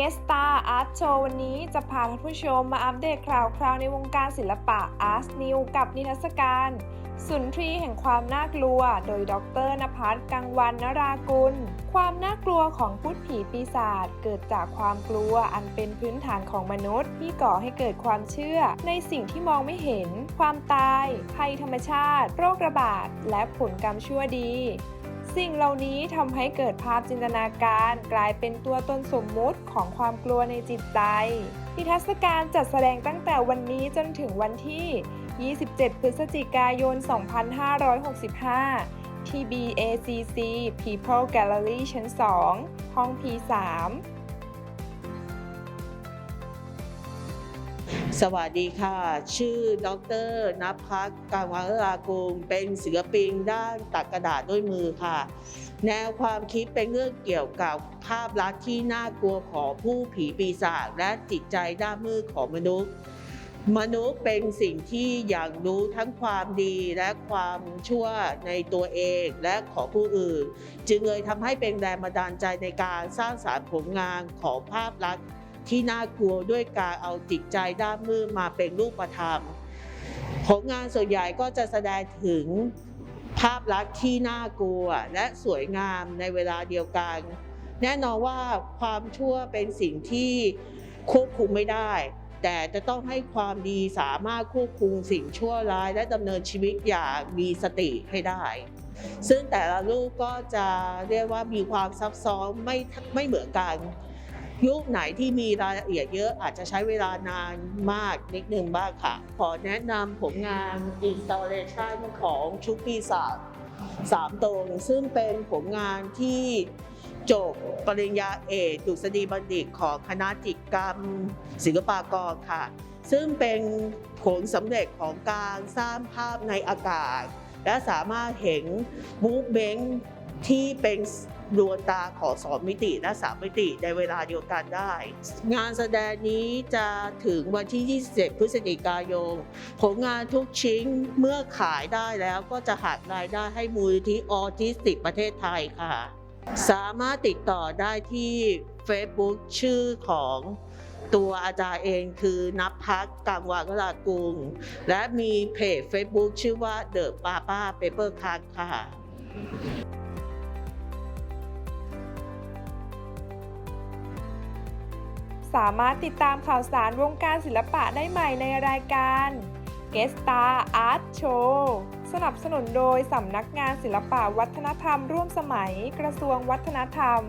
เกสตาอาร์ตโชว์วันนี้จะพาท่านผู้ชมมาอัปเดตข่าวคราวในวงการศิลปะอาร์ตนิวกับนิทรรศการ สุนทรีแห่งความน่ากลัว โดยดรนภัสกังวันนรากุล ความน่ากลัวของพูดผีปีศาจเกิดจากความกลัวอันเป็นพื้นฐานของมนุษย์ ที่ก่อให้เกิดความเชื่อ ในสิ่งที่มองไม่เห็น ความตาย ภัยธรรมชาติ โรคระบาด และผลกรรมชั่วดี สิ่งเหล่านี้ทำให้เกิดภาพจินตนาการกลายเป็นตัวตนสมมุติของความกลัวในจิตใจนิทรรศการจัดแสดงตั้งแต่วันนี้จนถึงวันที่ 27 พฤศจิกายน 2565 ที่ BACC People Gallery ชั้น 2 ห้อง P3 สวัสดีค่ะ ชื่อดรนภัสกังวัลรากุงเป็นศิลปินด้านตัดกระดาษด้วยมือค่ะ แนวความคิดเป็นเรื่องเกี่ยวกับภาพลักษณ์ที่น่ากลัวของผู้ผีปีศาจและจิตใจด้านมืดของมนุษย์ มนุษย์เป็นสิ่งที่อย่างรู้ทั้งความดีและความชั่วในตัวเองและของผู้อื่น จึงเลยทำให้เป็นแรงบันดาลใจในการสร้างสารรค์ผลงานของภาพลักษณ์ ที่น่ากลัวด้วยการเอาจิตใจด้านมืดมาเป็นรูปธรรม ผลงานส่วนใหญ่ก็จะแสดงถึงภาพลักษณ์ที่น่ากลัวและสวยงามในเวลาเดียวกัน แน่นอนว่าความชั่วเป็นสิ่งที่ควบคุมไม่ได้ แต่จะต้องให้ความดีสามารถควบคุมสิ่งชั่วร้าย และดำเนินชีวิตอย่างมีสติให้ได้ ซึ่งแต่ละรูปก็จะเรียกว่ามีความซับซ้อนไม่ไม่เหมือนกัน ยุคไหนที่มีรายละเอียดเยอะอาจจะใช้เวลานานมากนิดนึงบ้างค่ะ ขอแนะนำผลงาน installation ของชุกปีศาจสามตนซึ่งเป็นผลงานที่จบปริญญาเอกดุษฎีบัณฑิตของคณะจิตรกรรม ศิลปากรค่ะ ซึ่งเป็นผลสำเร็จของการสร้างภาพในอากาศ และสามารถเห็นมูฟเบนที่เป็น ดวงตาของสองมิติและสามมิติในเวลาเดียวกันได้ งานแสดงนี้จะถึงวันที่ 27 พฤศจิกายนผลงานทุกชิ้นเมื่อขายได้แล้วก็จะหักรายได้ให้มูลนิธิออทิสติกประเทศไทยค่ะ สามารถติดต่อได้ที่ Facebook ชื่อของตัวอาจารย์เองคือนับพักกังวานลากุง และมีเพจ Facebook ชื่อว่า The Papa Paper Cut ค่ะามารถติดตามข่าวสารวงการศิลปะได้ใหม่ในรายการ g e s t a r Art Show สนับสนุนโดยสำนักงานศิลปะวัฒนธรรมร่วมสมัยกระทรวงวัฒนธรรม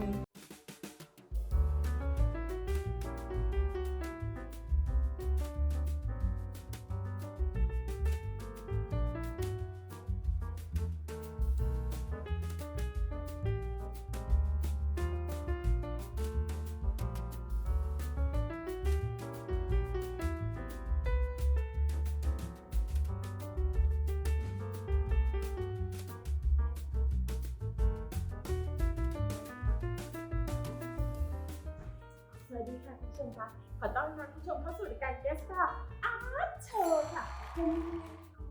ชมคะขอต้อนรับคุณผู้ชมเข้าสู่รายการ g u e s t a r Art Show ค่ะวันนี้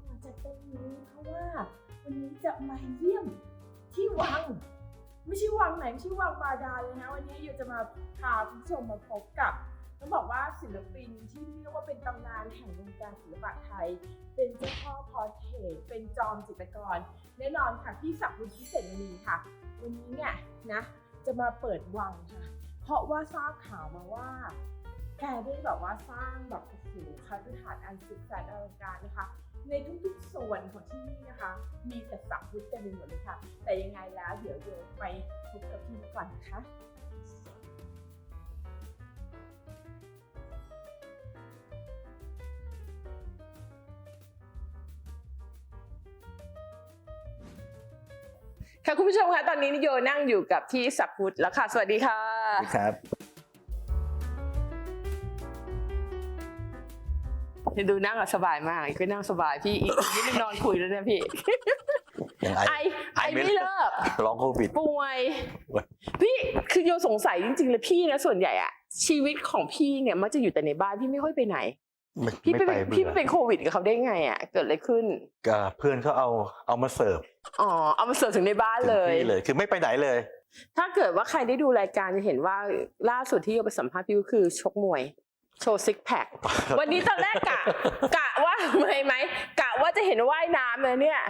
ขอจัดตรงนี้เพราะว่า วันนี้จะมาเยี่ยมที่วัง ไม่ใช่วังไหนไม่ใช่วังบาดาลเลยนะ วันนี้อยู่จะมาพาคุณผู้ชมมาพบกับต้องบอกว่าศิลปินที่เรียกว่าเป็นตำนานแห่งวงการศิลปะไทย เป็นเจ้าพ่อพอเทตเป็นจอมจิตรกร แน่นอนค่ะพี่ศักดิ์วุฒิพิเศษมณีค่ะ วันนี้เนี่ยนะจะมาเปิดวังค่ะ เพราะว่าทราบข่าวมาว่า แกได้แบบว่าสร้างแบบโอ้โหคาริฐาน์อันสุดแสนอลังการนะคะ ในทุกๆส่วนของที่นี่นะคะ มีแต่สักพุทธเต็มไปหมดเลยค่ะ แต่ยังไงแล้วเดี๋ยวเดี๋ยวไปพบกับพี่ก่อนนะคะ ค่ะคุณผู้ชมคะตอนนี้นิโยนั่งอยู่กับพี่สักพุทธแล้วค่ะ สวัสดีค่ะครับดูนั่งอะสบายมากก็นั่งสบายพี่อีกนิดนึงนอนคุยแล้วเนี่ยพี่ยังไงไอไอไม่เลิกร้องโควิดป่วยเว้ยพี่คือโยสงสัยจริงๆเลยพี่นะส่วนใหญ่อะชีวิตของพี่เนี่ยมักจะอยู่แต่ในบ้านพี่ไม่ค่อยไปไหน ไม่พี่ไม่ไปไปพี่เบื่อเป็นโควิดกับเขาได้ไงอะเกิดอะไรขึ้น ก็เพื่อนเขาเอาเอามาเสิร์ฟอ๋อ เอามาเสิร์ฟถึงในบ้านถึงเลย ที่เลย คือไม่ไปไหนเลย ถ้าเกิดว่าใครได้ดูรายการจะเห็นว่าล่าสุดที่โยไปสัมภาษณ์พี่ก็คือชกมวย โชว์ซิกแพค วันนี้ตอนแรกกะ กะว่าไม่ไหมกะว่าจะเห็นว่ายน้ำเลยเนี่ย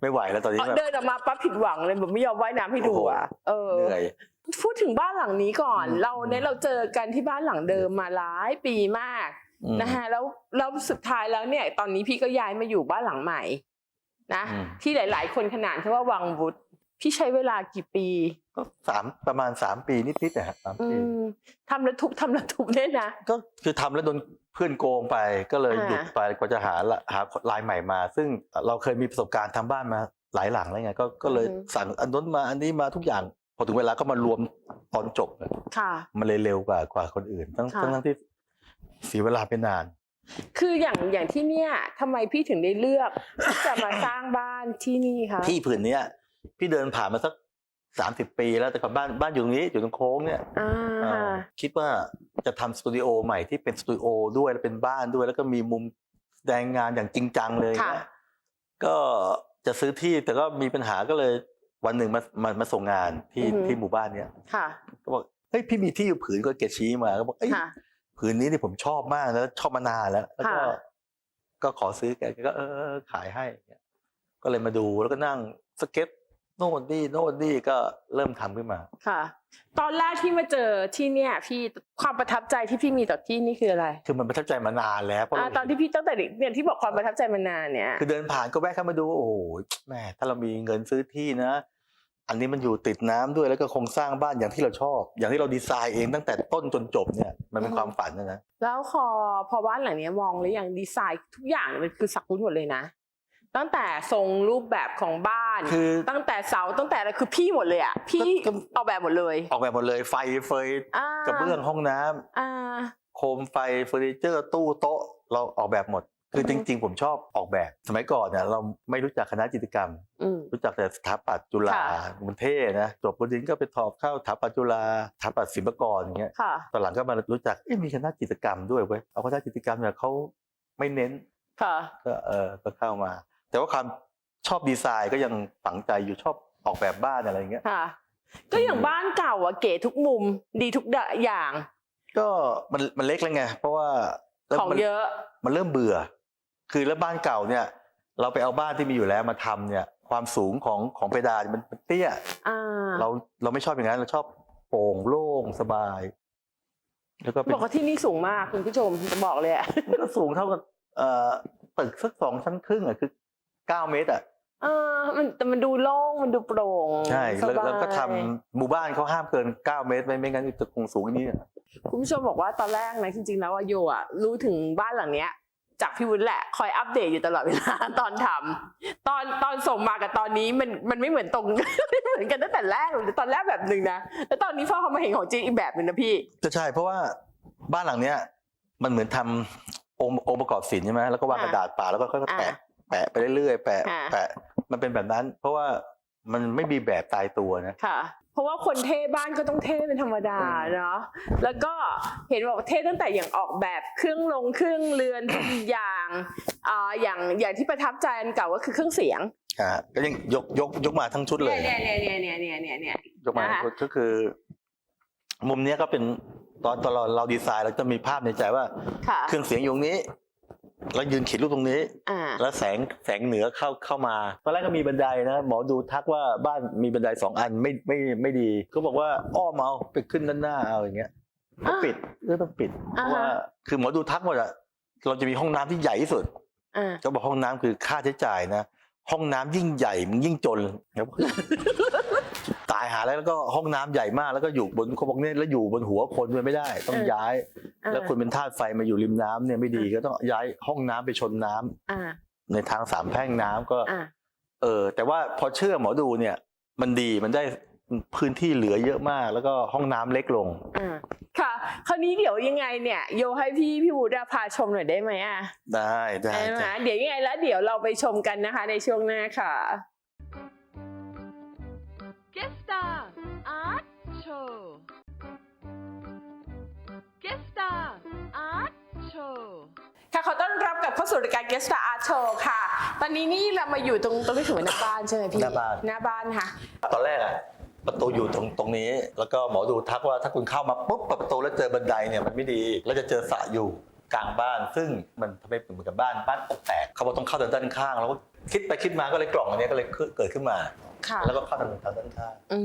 ไม่ไหวแล้วตอนนี้เอาแบบเดินออกมาปั๊บผิดหวังเลยแบบไม่ยอมว่ายน้ำให้ดูอะเออ เหนื่อย พูดถึงบ้านหลังนี้ก่อน อืม เราเนี่ยเราเจอกันที่บ้านหลังเดิมมาหลายปีมากอืม นะคะแล้วแล้วสุดท้ายแล้วเนี่ย ตอนนี้พี่ก็ย้ายมาอยู่บ้านหลังใหม่ นะอืมที่หลาย ๆ คนขนานเขาว่าวังวุฒิพี่ใช้เวลากี่ปี ก็สามประมาณสามปีนิดๆนะฮะสามอืปีมทำแล้วทุบทำแล้วทุบเนี่ยนะก็คือทำแล้วโดนเพื่อนโกงไปก็เลยอ่าหยุดไปกว่าจะหาละหาลายใหม่มา ซึ่งเราเคยมีประสบการณ์ทำบ้านมาหลายหลังแล้วไงก็ก็เลยสั่งอันนู้นมาอันนี้มาทุกอย่าง พอถึงเวลาก็มารวมตอนจบค่ะมันเลยเร็วกว่ากว่าคนอื่น ทั้งค่ะทั้งทั้งที่ เสียเวลาไปนาน คืออย่างอย่างที่เนี่ยทำไมพี่ถึงได้เลือกที่จะมาสร้างบ้านที่นี่คะที่ผืนเนี้ยพี่เดินผ่านมาสักสามสิบปีแล้วแต่ก่อนบ้านบ้านอยู่ตรงนี้อยู่ตรงโค้งเนี่ยอ่าเอ่อคิดว่าจะทำสตูดิโอใหม่ที่เป็นสตูดิโอด้วยแล้วเป็นบ้านด้วย แล้วก็มีมุมแสดงงานอย่างจริงจังเลยค่ะ นะก็จะซื้อที่แต่ก็มีปัญหาก็เลยวันหนึ่งมามามาส่งงานที่อือฮึที่หมู่บ้านเนี้ยค่ะ ก็บอกเฮ้ยพี่มีที่อยู่ผืนก็เกยรติชี้มาก็บอกเอ้ย ค่ะ ผืนนี้ที่ผมชอบมากแล้วชอบมานานแล้ว แล้วก็ค่ะก็ขอซื้อแกแกก็เออเออขายให้ก็เลยมาดูแล้วก็นั่งสเก็ตโน่นนี่โน่นนี่ก็เริ่มทำขึ้นมา ค่ะ ตอนแรกที่มาเจอที่เนี่ย พี่ความประทับใจที่พี่มีต่อที่นี่คืออะไร คือมันประทับใจมานานแล้วเพราะอ่าเราตอนที่พี่ตั้งแต่เด็กเนี่ยที่บอกความประทับใจมานานเนี่ย คือเดินผ่านก็แวะเข้ามาดูโอ้โหแม่ถ้าเรามีเงินซื้อที่นะ อันนี้มันอยู่ติดน้ำด้วยแล้วก็โครงสร้างบ้านอย่างที่เราชอบ อย่างที่เราดีไซน์เองตั้งแต่ต้นจนจบเนี่ยมันเป็นอืมความฝันนะนะแล้วพอพอบ้านหลังเนี้ยมองหรือยังดีไซน์ทุกอย่างเนี่ยมันคือสักรุ่นหมดเลยนะ ตั้งแต่ทรงรูปแบบของบ้านคือตั้งแต่เสาตั้งแต่อะไรคือพี่หมดเลยอะพี่ก็ออกแบบหมดเลย ออกแบบหมดเลย ไฟเฟยอ่ากระเบื้องห้องน้ำอ่าโคมไฟเฟอร์นิเจอร์ตู้โต๊ะเราออกแบบหมด คืออืจอฮึริง ๆ ผมชอบออกแบบสมัยก่อนเนี่ยเราไม่รู้จักคณะจิตรกรรมอืมรู้จักแต่สถาปัตย์จุฬาค่ะมันเท่นะจบบดินก็ไปทอบเข้าสถาปัตย์จุฬาสถาปัตย์ศิลปากรอย่างเงี้ยค่ะตอนหลังก็มารู้จักเอ๊ะมีคณะจิตรกรรมด้วยเว้ยเอาคณะจิตรกรรมเนี่ยเขาไม่เน้นค่ะก็เออก็เข้ามา แต่ว่าความชอบดีไซน์ก็ยังฝังใจอยู่ชอบออกแบบบ้านอะไรอย่างเงี้ยค่ะก็อย่างบ้านเก่าอะเก๋ทุกมุมดีทุกอย่าง ก็มันมันเล็กแล้วไงเพราะว่าแล้วของมันเยอะมันเริ่มเบื่อ คือแล้วบ้านเก่าเนี่ย เราไปเอาบ้านที่มีอยู่แล้วมาทำเนี่ย ความสูงของของเพดานมันมันเตี้ยอ่าเราเราไม่ชอบอย่างนั้นเราชอบโปร่งโล่งสบาย แล้วก็เป็นบอกว่าที่นี่สูงมากคุณผู้ชมจะบอกเลยอะมันก็สูงเท่ากับเอ่อตึกสักสองชั้นครึ่งอะคือเก้าเมตรอะเออมันแต่มันดูโล่งมันดูโปร่งใช่สแล้วบายแล้วก็ทำหมู่บ้านเขาห้ามเกินเก้าเมตรไม่ไม่งั้นจะคงสูงอย่างนี้อะคุณผู้ชมบอกว่าตอนแรกนะจริง ๆ แล้วอะโยอะรู้ถึงบ้านหลังเนี้ย จากพี่วุฒิแหละคอยอัปเดตอยู่ตลอดเวลาตอนทำตอนตอนส่งมากับตอนนี้มันมันไม่เหมือนตรงไม่เหมือนกันตั้งแต่แรกเลยตอนแรกแบบหนึ่งนะแล้วตอนนี้พอเขามาเห็นของจริงอีกแบบหนึ่งนะพี่ก็ใช่เพราะว่าบ้านหลังเนี้ย มันเหมือนทำองค์องค์ประกอบศิลป์ใช่ไหมแล้วก็วางอ่ากระดาษเปล่าแล้วก็ค่อยๆแปะอ่าแปะไปเรื่อยๆแปะอ่าแปะมันเป็นแบบนั้น เพราะว่ามันไม่มีแบบตายตัวนะค่ะ เพราะว่าคนเท่บ้านก็ต้องเท่เป็นธรรมดาเนาะแล้วก็เห็นบอกเท่ตั้งแต่อย่างออกแบบเครื่องลงเครื่องเรือนทุกอย่างอ่าอย่างอย่างที่ประทับใจอันเก่าก็คือเครื่องเสียงอ่าก็ยังยกยกยกมาทั้งชุดเลยเนี่ยเนี่ยเนี่ยเนี่ยเนี่ยเนี่ยเนี่ยยกมานะคะก็คือ มุมเนี้ยก็เป็นตอนตอนเราเราดีไซน์เราจะมีภาพในใจว่าค่ะเครื่องเสียงอยู่ตรงนี้ แล้วยืนเขียนรูปตรงนี้ อ่า แล้วแสงแสงเหนือเข้าเข้ามาตอนแรกก็มีบันไดนะหมอดูทักว่าบ้านมีบันไดสองอันไม่ไม่ไม่ดีก็บอกว่าอ้อมเอาไปขึ้นด้านหน้าเอาอย่างเงี้ยก็อ่าปิดก็ต้องปิดเพอ่าราะฮะ ว่าคือหมอดูทักหมดอะเราจะมีห้องน้ำที่ใหญ่ที่สุด อ่า ก็บอกห้องน้ำคือค่าใช้จ่ายนะ ห้องน้ำยิ่งใหญ่มึงยิ่งจนครับตายหาแล้วแล้วก็ห้องน้ำใหญ่มากแล้วก็อยู่บนเขาบอกเนี่ยแล้วอยู่บนหัวคนด้วยไม่ได้ ต้องย้ายอ่าแล้วคุณเป็นทาสไฟมาอยู่ริมน้ำเนี่ยไม่ดีก็ต้องย้ายห้องน้ำไปชนน้ำอ่าในทางสามแพร่งน้ำก็อ่าเออ แต่ว่าพอเชื่อหมอดูเนี่ย มันดีมันได้พื้นที่เหลือเยอะมาก แล้วก็ห้องน้ำเล็กลงอ่าค่ะ คราวนี้เดี๋ยวยังไงเนี่ย โยให้พี่พี่วูดาพาชมหน่อยได้ไหมอะได้ได้ได้ไหมจ้ะเดี๋ยวยังไงแล้วเดี๋ยวเราไปชมกันนะคะ ในช่วงหน้าค่ะ Guest Star Art Show Guest Star Art Show ค่ะขอต้อนรับกับเข้าสู่รายการ Guest Star Art Show ค่ะ ตอนนี้นี่เรามาอยู่ตรงตรงที่ถือว่าหน้าบ้านใช่ไหมพี่หน้าบ้าน หน้าบ้านค่ะ ตอนแรกอะประตูอยู่ตรงตรงนี้ แล้วก็หมอดูทักว่าถ้าคุณเข้ามาปุ๊บเปิดประตูแล้วเจอบันไดเนี่ยมันไม่ดี แล้วจะเจอสระอยู่กลางบ้าน ซึ่งมันทำให้เหมือนกับบ้านบ้านแตกเขาบอกต้องเข้าทางด้านข้าง แล้วก็คิดไปคิดมาก็เลยกล่องอันนี้ก็เลยเกิดขึ้นมา ค่ะ แล้วก็เข้าทางทางด้านข้างอื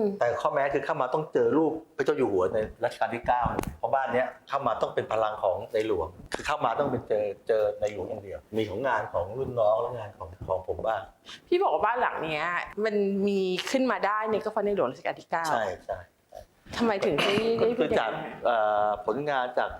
ม แต่ข้อแม้คือเข้ามาต้องเจอรูปพระเจ้าอยู่หัวในรัชกาลที่ 9 เพราะบ้านเนี้ยเข้ามาต้องเป็นพลังของในหลวง คือเข้ามาต้องเป็นเจอเจอในหลวงอย่างเดียว มีของงานของรุ่นน้องและงานของของผมบ้าง พี่บอกว่าบ้านหลังเนี้ย มันมีขึ้นมาได้เนี่ยก็เพราะในหลวงรัชกาลที่เก้าใช่ใช่ทำไมถึงได้ก็ได้พูคืดออย่าจากงนั้นเอ่อผลงานจาก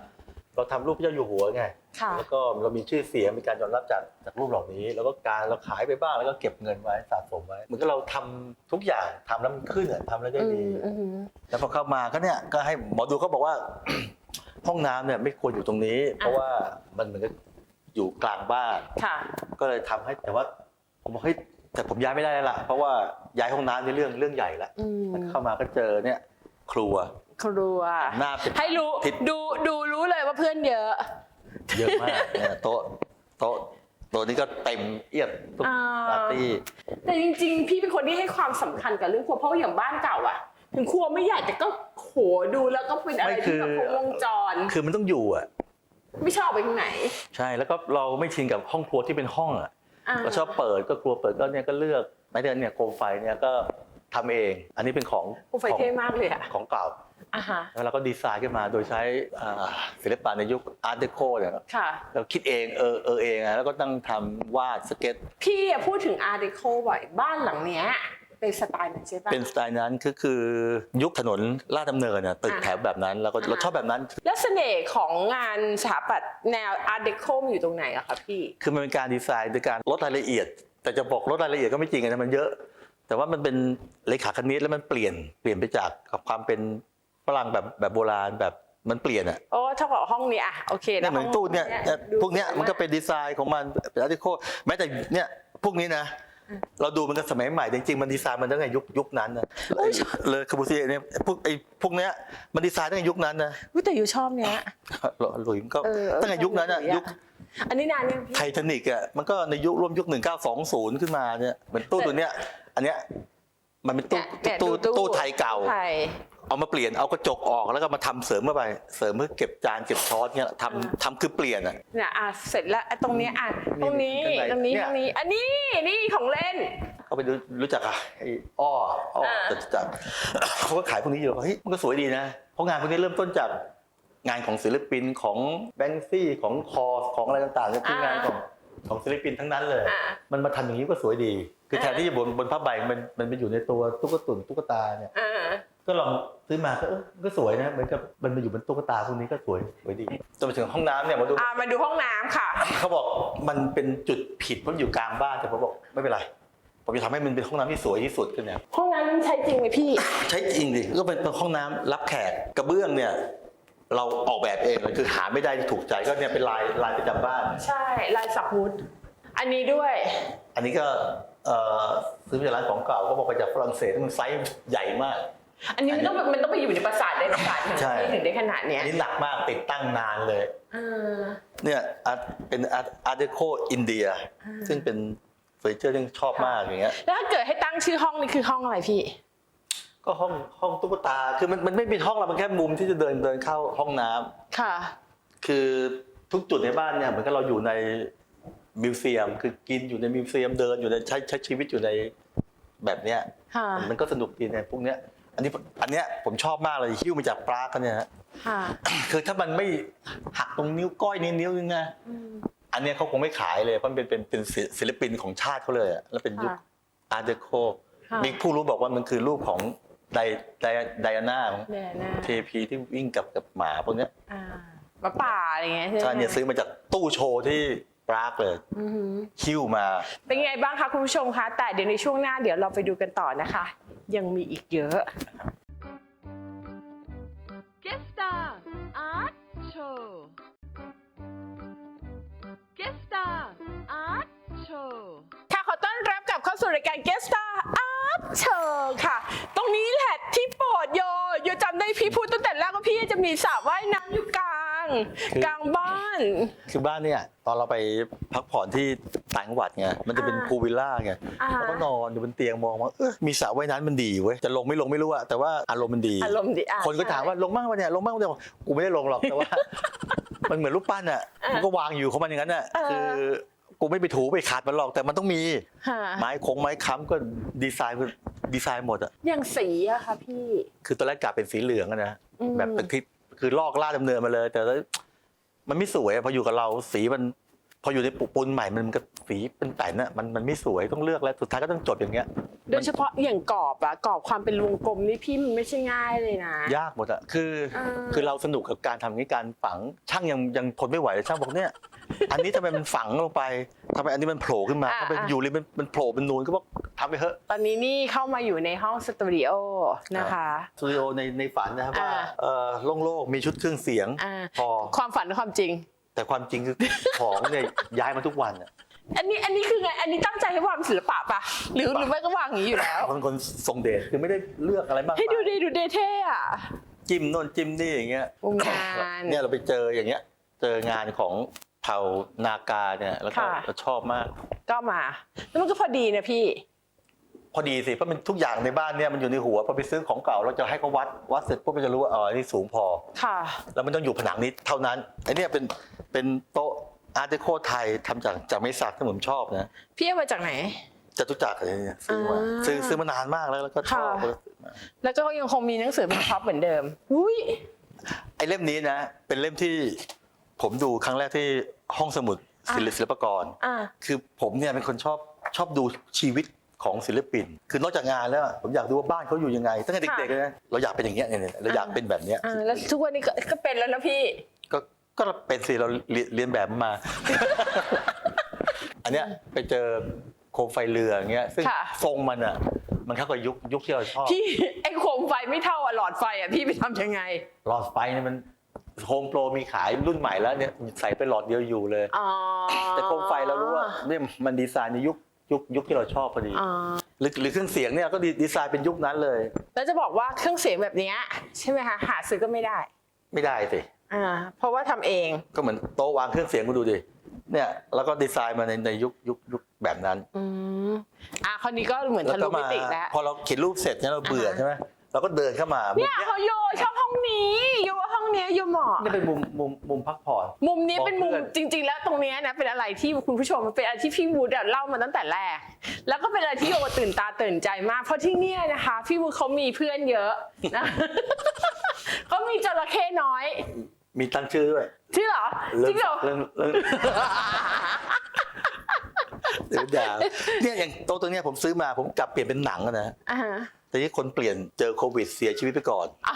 เราทำรูปพระเจ้าอยู่หัวไง ค่ะ แล้วก็เรามีชื่อเสียงมีการยอมรับจากจากรูปเหล่านี้ แล้วก็การเราขายไปบ้างแล้วก็เก็บเงินไว้สะสมไว้เหมือนกับเราทำทุกอย่างทำแล้วมันขึ้นอะทำแล้วได้อืดี มอืมแล้วพอเข้ามาก็เนี่ยก็ให้หมอดูเขาบอกว่า ห้องน้ำเนี่ยไม่ควรอยู่ตรงนี้ เพราะว่ามันเหมือนกับอยู่กลางบ้าน ค่ะ ก็เลยทำให้แต่ว่าผมบอกเฮ้ยแต่ผมย้ายไม่ได้แล้วล่ะ เพราะว่าย้ายห้องน้ำในเรื่องเรื่องใหญ่ละอืมเข้ามาก็เจอเนี่ยครัวครัว หน้าเป็น ให้รู้ทิศ ดูดูรู้เลยว่าเพื่อนเยอะ เยอะมากเนี่ยโต๊ะโต๊ะโต๊ะนี้ก็เต็มเอียดทุกอ่า ปาร์ตี้ แต่จริงๆ พี่เป็นคนที่ให้ความสำคัญกับเรื่องครัวเพราะว่าอย่างบ้านเก่าอะถึงครัวไม่ใหญ่แต่ก็โหดูแล้วก็เป็นอะไรที่แบบครบวงจร คือมันต้องอยู่อะ ไม่ชอบไปทางไหนใช่แล้วก็เราไม่ชินกับห้องครัวที่เป็นห้องอะอ่าเราชอบเปิดก็ครัวเปิดก็เนี่ยก็เลือกไม้เดือนเนี่ยโคมไฟเนี่ยก็ทำเอง อันนี้เป็นของครัวไฟเท่มากเลยอะของเก่า อะฮะแล้วเราก็ดีไซน์ขึ้นมาโดยใช้อ่าศิลปะในยุคอาร์ตเดโคเนี่ยค่ะ เราคิดเองเออเออเองอะแล้วก็ต้องทำวาดสเก็ต พี่อะพูดถึงอาร์ e ิโคบ่อยบ้านหลังเนี้ยเป็นสไตล์นั้นใช่ปะ เป็นสไตล์นั้นก็คือยุคถนนลาดดำเนินน่ะตึกอ่า แถวแบบนั้นเราก็อ่าเราชอบแบบนั้น แล้วเสน่ห์ของงานสถาปัตย์แนวอาร์ e ิโคมันอยู่ตรงไหนอะคะพี่ คือมันเป็นการดีไซน์โดยการลดรายละเอียด แต่จะบอกลดรายละเอียดก็ไม่จริงนะมันเยอะ แต่ว่ามันเป็นเลขาคณิตแล้วมันเปลี่ยนเปลี่ยนไปจากกับความเป็น ฝรั่งแบบแบบโบราณแบบมันเปลี่ยนอะโอ้เท่ากับห้องนี้อะโอเคเนี่ยเหมือนตู้เนี่ยเนี่ยดูพวกเนี้ยมันก็เป็นดีไซน์ของมันเป็นอาร์ติโคแม้แต่เนี่ยพวกนี้นะเราดูมันก็สมัยใหม่จริงๆมันดีไซน์มันตั้งแต่ยุคยุคนั้นนะเลยคาบูเซียเนี่ยพวกไอ้พวกเนี้ยมันดีไซน์ตั้งแต่ยุคนั้นนะวิแต่อยู่ชอบเนี้ยหลุยส์มันก็เออเออตั้งแต่ยุคนั้นอะหลุยส์อะยุคอันนี้นานยังพี่ไททานิกอะมันก็ในยุคร่วมยุค1920 ขึ้นมาเนี่ยเหมือนตู้ตัวเนี้ยอันเนี้ย มันเป็นตู้เนี่ยตู้ดูตู้ไทยเก่า ไทย เอามาเปลี่ยนเอากระจกออกแล้วก็มาทำเสริมเข้าไป เสริมเพื่อเก็บจานเก็บช้อนเนี่ยทำทำคือเปลี่ยนอะ เนี่ยอะเสร็จแล้วอะตรงนี้อะตรงนี้ข้างในตรงนี้เนี่ย ตรงนี้ อันนี้นี่ของเล่น เขาไปดูรู้จักอะไอ้อ้ออ้ออ่า จตุจักร เขาก็ขายพวกนี้อยู่เฮ้ยมันก็สวยดีนะ เพราะงานพวกนี้เริ่มต้นจากงานของศิลปินของแบงซี่ของคอของอะไรต่างๆเนี่ยคืองานของ ของศิลปินทั้งนั้นเลย อะมันมาทำอย่างนี้ก็สวยดี คืออ่าแทนที่จะบนบนผ้าใบมันมันไปอยู่ในตัวตุ๊กตุนตุ๊กตาเนี่ย อ่า ก็ลองซื้อมาก็เออก็สวยนะเหมือนกับมันมาอยู่บนตุ๊กตาพวกนี้ก็สวยสวยดีจนไปถึงห้องน้ำเนี่ยมาดู อะมาดูห้องน้ำค่ะ เขาบอกมันเป็นจุดผิดเพราะมันอยู่กลางบ้านแต่ผมบอกไม่เป็นไรผมจะทำให้มันเป็นห้องน้ำที่สวยที่สุดขึ้นเนี่ยห้องน้ำนี่ใช้จริงไหมพี่ ใช้จริงดิก็เป็นห้องน้ำรับแขกกระเบื้องเนี่ย เราออกแบบเองเลยคือหาไม่ได้ที่ถูกใจก็เนี่ยเป็นลายลายประจำบ้าน ใช่ลายสักวุฒอันนี้ด้วย อันนี้ก็เอ่อซื้อมาจากร้านของเก่าก็บอกไปจากฝรั่งเศสมันไซส์ใหญ่มาก อันนี้มันต้องมันต้องไปอยู่ในปราสาทได้ปราสาทถึงใช่ที่ถึงได้ขนาดเนี้อัยนนี้หนักมากติดตั้งนานเลยอ่าเนี่ยอาร์ตเป็นอาร์ตอาร์ตเดโคอินเดีย ซึ่งเป็นเฟอร์นิเจอร์ที่ชอบมากอย่างเงี้ย แล้วถ้าเกิดให้ตั้งชื่อห้องนี่คือห้องอะไรพี่ ก็ห้องห้องตุ๊กตา คือมันมันไม่เป็นห้องเรามันแค่มุมที่จะเดินเดินเข้าห้องน้ำค่ะ คือทุกจุดในบ้านเนี่ยเหมือนกับเราอยู่ในมิวเซียม คือกินอยู่ในมิวเซียมเดินอยู่ในใช้ใช้ชีวิตอยู่ในแบบเนี้ย ค่ะ มันก็สนุกดีในพวกเนี้ย อันนี้อันเนี้ยผมชอบมากเลยหิ้วมาจากปรากกันเนี่ยฮะ ค่ะ คือถ้ามันไม่หักตรงนิ้วก้อยนิ้วนิ้วนึงนะ อืม อันเนี้ยเขาคงไม่ขายเลยเพราะมันเป็นเป็นเป็นศิศิลปินของชาติเขาเลยอะแล้วเป็นยุคค่ะอาร์เดโคค่ะ มีผู้รู้บอกว่ามันคือรูปของ ไดไดไดอาน่าของเดี๋ยวนะเทพีที่วิ่งกับกับหมาพวกเนี้ยอ่าหมาป่าอะไรเงี้ยใช่ไหมใช่เนี่ยซื้อมาจากตู้โชว์ที่ปรากเลยอือหือ คิ้วมา เป็นไงบ้างคะคุณผู้ชมคะ แต่เดี๋ยวในช่วงหน้าเดี๋ยวเราไปดูกันต่อนะคะ ยังมีอีกเยอะ Guest Star Art Show Guest Star Art Show ค่ะขอต้อนรับกลับเข้าสู่รายการ Guest Star Art Show ค่ะ มีสระว่ายน้ำอยู่กลางคือกลางบ้าน คือบ้านเนี่ยตอนเราไปพักผ่อนที่ต่างจังหวัดไงมันจะเป็นอ่าพูลวิลล่าไงอ่า เราก็นอนอยู่บนเตียงมองว่าเออมีสระว่ายน้ำมันดีเว้ยจะลงไม่ลงไม่รู้อะแต่ว่าอารมณ์มันดี อารมณ์ดีอะ คนก็ถามว่าลงบ้างวะเนี่ยลงบ้างวะเนี่ยกูไม่ได้ลงหรอกแต่ว่า มันเหมือนรูปปั้นอะมันก็วางอยู่ของมันอย่างนั้นอะคือกูไม่ไปถูไปขัดมันหรอกแต่มันต้องมีค่ะไม้คงไม้ค้ำก็ดีไซน์คือดีไซน์หมดอะอย่างสีอะค่ะพี่ คือตอนแรกกะเป็นสีเหลืองอะนะอืม แบบเป็น คลิปคือลอกล่าดดำเนินมาเลย แต่แล้วมันไม่สวยอะพออยู่กับเราสีมัน พออยู่ในปุปูนใหม่มันก็สีเป็นแต่นอะมันมันไม่สวยต้องเลือกแล้วสุดท้ายก็ต้องจบอย่างเงี้ย โดยเฉพาะอย่างกรอบอะกรอบความเป็นวงกลมนี่พี่มันไม่ใช่ง่ายเลยนะ ยากหมดอะคือ อ่า คือเราสนุกกับการทำนี้การฝังช่างยังยังทนไม่ไหวเลยช่างบอกเนี่ย อันนี้ทำไมมันฝังลงไปทำไมอันนี้มันโผล่ขึ้นมาทำไมอยู่ริมมันมันโผล่เป็นนูนก็บอกทำไปเถอะตอนนี้นี่เข้ามาอยู่ในห้องสตูดิโอนะคะ สตูดิโอในในฝันนะครับว่าอ่า เออโล่งๆมีชุดเครื่องเสียง อ่าพอ ความฝันกับความจริง แต่ความจริงคือ ของเนี่ยย้ายมาทุกวันอะอันนี้อันนี้คือไง อันนี้ตั้งใจให้วางศิลปะปะหรือหรือไม่ก็วางอย่างนี้อยู่แล้ว คนคนทรงเดชคือไม่ได้เลือกอะไรมากให้ดูมายดีดูเดเท่อะจิ้มโน่นจิ้มนี่อย่างเงี้ยวงงาน เนี่ยเราไปเจออย่างเงี้ย เจองานของ เผ่านากาเนี่ยแล้วก็ค่ะ เราชอบมาก ก็มา แล้วมันก็พอดีนะพี่ พอดีสิเพราะมันทุกอย่างในบ้านเนี่ยมันอยู่ในหัวพอไปซื้อของเก่าเราจะให้เขาวัดวัดเสร็จปุ๊บก็จะรู้ว่าอ๋ออันนี่สูงพอ ค่ะ แล้วมันต้องอยู่ผนังนี้เท่านั้นไอ้เนี่ยเป็นเป็นโต๊ะอาร์ตเดโคไทยทำจากจากไม้สักที่ผมชอบนะพี่เอามาจากไหน จตุจักรอะไรเนี่ยซื้อมาอ่าซื้อซื้อมานานมากแล้วแล้วก็ชอบค่ะก็เลยซื้อมาแล้วก็ยังคงมีหนังสือเป็นท็อปเหมือนเดิม อุ้ยไอ้เล่มนี้นะ เป็นเล่มที่ ผมดูครั้งแรกที่ห้องสมุดศิลอะศิลปากร อ่า คือผมเนี่ยเป็นคนชอบชอบดูชีวิตของศิลปิน คือนอกจากงานแล้วอะผมอยากดูว่าบ้านเขาอยู่ยังไงตั้งแต่เด็กๆเลยนะเราอยากเป็นอย่างเงี้ยเนี่ยๆเราอยากเป็นแบบเนี้ย อ่าแล้วทุกวันนี้ก็ก็เป็นแล้วนะพี่ ก็ก็เป็นสิเราเรียนเรียนแบบมันมา อันเนี้ยไปเจอโคมไฟเรืออย่างเงี้ยซึ่งค่ะ ทรงมันอะ มันเข้ากับยุคยุคที่เราชอบพี่ไอ้โคมไฟไม่เท่าอะหลอดไฟอะพี่ไปทำยังไง หลอดไฟเนี่ยมัน โฮมโปรมีขายรุ่นใหม่แล้วเนี่ยใส่ไปหลอดเดียวอยู่เลย อ๋อแต่โคมไฟเรารู้ว่าเนี่ยมันดีไซน์ในยุคยุคยุคที่เราชอบพอดี อ๋อหรือหรือเครื่องเสียงเนี่ยก็ดีดีไซน์เป็นยุคนั้นเลย แล้วจะบอกว่าเครื่องเสียงแบบเนี้ยใช่ไหมคะหาซื้อก็ไม่ได้ไม่ได้สิ อ่าเพราะว่าทำเอง ก็เหมือนโต๊ะวางเครื่องเสียงกูดูดิ เนี่ยแล้วก็ดีไซน์มาในในยุคยุคยุคแบบนั้นอืมอะคราวนี้ก็เหมือนทะลุมิติแล้ว พอเราเขียนรูปเสร็จเนี่ยเราเบื่ออ่าฮะใช่ไหม เราก็เดินเข้ามามุมเนี่ยเนี้ยเขาโยชอบห้องนี้โยว่าห้องเนี้ยโยเหมาะ นี่เป็นมุมมุมมุมพักผ่อน มุมนี้เป็นมุมบอกเพื่อนจริง ๆ แล้วตรงเนี้ยนะเป็นอะไรที่คุณผู้ชมมันเป็นอะไรที่พี่วูดอะเล่ามาตั้งแต่แรก แล้วก็เป็นอะไรที่โยตื่นตาตื่นใจมาก เพราะที่เนี่ยนะคะ พี่วูดเขามีเพื่อนเยอะนะ เขามีจระเข้น้อยมีตั้งชื่อด้วยที่เหรอเรื่จริงเหรอ เรื่องเรื่องเดี๋ยวด่าเนี่ยอย่างโต๊ะตรงเนี้ยผมซื้อมาผมกลับเปลี่ยนเป็นหนังอะนะ อ่าฮะแต่ที่คนเปลี่ยนเจอโควิดเสียชีวิตไปก่อนอะ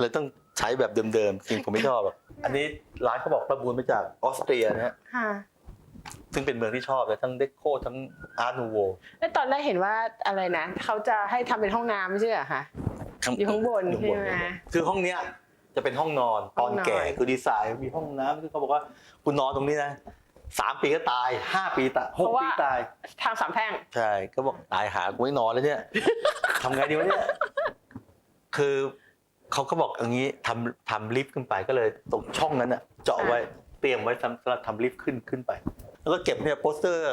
เลยต้องใช้แบบเดิมๆจริงผมไม่ชอบหรอกอันนี้ร้านเขาบอกประมูลมาจากออสเตรียนะฮะค่ะซึ่งเป็นเมืองที่ชอบเลยทั้งเดโคทั้งอาร์นูโวแล้วตอนแรกเห็นว่าอะไรนะเขาจะให้ทำเป็นห้องน้ำไม่ใช่เหรอคะอยู่ข้างบนอยู่ข้างบนใช่ไหมคือห้องเนี้ยจะเป็นห้องนอนตอนห้องนอนแก่คือดีไซน์มีห้องน้ำที่เขาบอกว่าคุณนอนตรงนี้นะ สามปีก็ตายห้าปีตายหกปีตายทางสามแพร่งใช่ก็บอกตายหากูไม่นอนแล้วเนี่ยทำไงดีวะเนี่ยคือเขาก็บอกอย่างนี้ทำทำลิฟต์ขึ้นไปก็เลยตรงช่องนั้นน่ะ เจาะไว้เตรียมไว้สำหรับทำลิฟต์ขึ้นขึ้นไป แล้วก็เก็บเนี่ยโปสเตอร์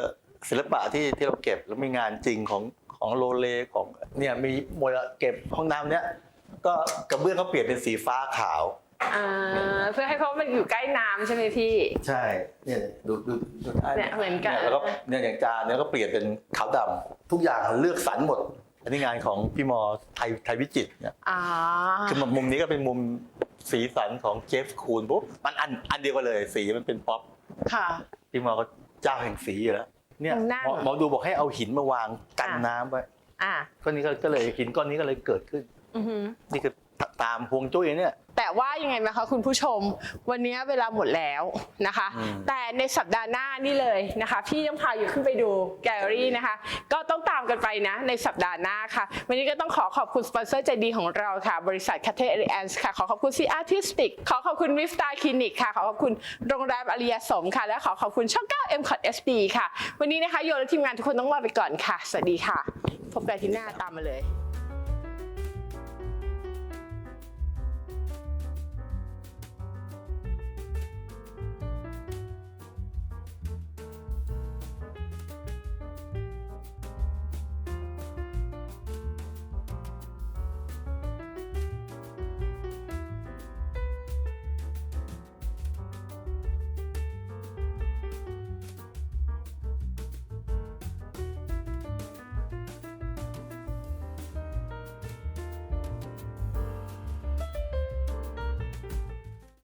ศิลปะที่ที่เราเก็บแล้วมีงานจริงของของโรเลของเนี่ยมีหมดอะเก็บห้องน้ำเนี้ยก็กระเบื้องเขาเปลี่ยนเป็นสีฟ้าขาว อ่าเพื่อให้เขามันอยู่ใกล้น้ำใช่ไหมพี่ ใช่เนี่ยดูดูดูได้เนี่ยเหมือนกัน ยแล้วก็เนี่ยอย่างจานเนี่ยก็เปลี่ยนเป็นขาวดำทุกอย่างเลือกสรรหมด อันนี้งานของพี่มอไทยไทยวิจิตรเนี่ยอ่าคือมุมนี้ก็เป็นมุมสีสันของเจฟคูนปุ๊บมันอันอันเดียวกันเลยสีมันเป็นป๊อปค่ะ พี่มอก็เจ้าแห่งสีอยู่แล้วเนี่ยนั่งหมอหมอดูบอกให้เอาหินมาวางกันอะน้ำไว้อ่าก็นี้ก็ก็เลยหินก้อนนี้ก็เลยเกิดขึ้น อือหือนี่คือ ตตามฮวงจุ้ยเนี่ย แต่ว่ายังไงนะคะคุณผู้ชมวันนี้เวลาหมดแล้วนะคะ อืม แต่ในสัปดาห์หน้านี่เลยนะคะ พี่ต้องพาอยู่ขึ้นไปดูแกลเลอรี่นะคะ ก็ต้องตามกันไปนะในสัปดาห์หน้าค่ะ วันนี้ก็ต้องขอขอบคุณสปอนเซอร์ใจดีของเราค่ะ บริษัทคาเทเอริแอนส์ค่ะ ขอขอบคุณซีอาร์ติสติกขอขอบคุณวิฟตาคลินิกค่ะ ขอขอบคุณโรงแรมอาริยสมค่ะ และขอขอบคุณช่อง9 m c o t SD ค่ะ วันนี้นะคะโยและทีมงานทุกคนต้องลาไปก่อนค่ะสวัสดีค่ะ พบกันอาที่หน้าตามมาเลย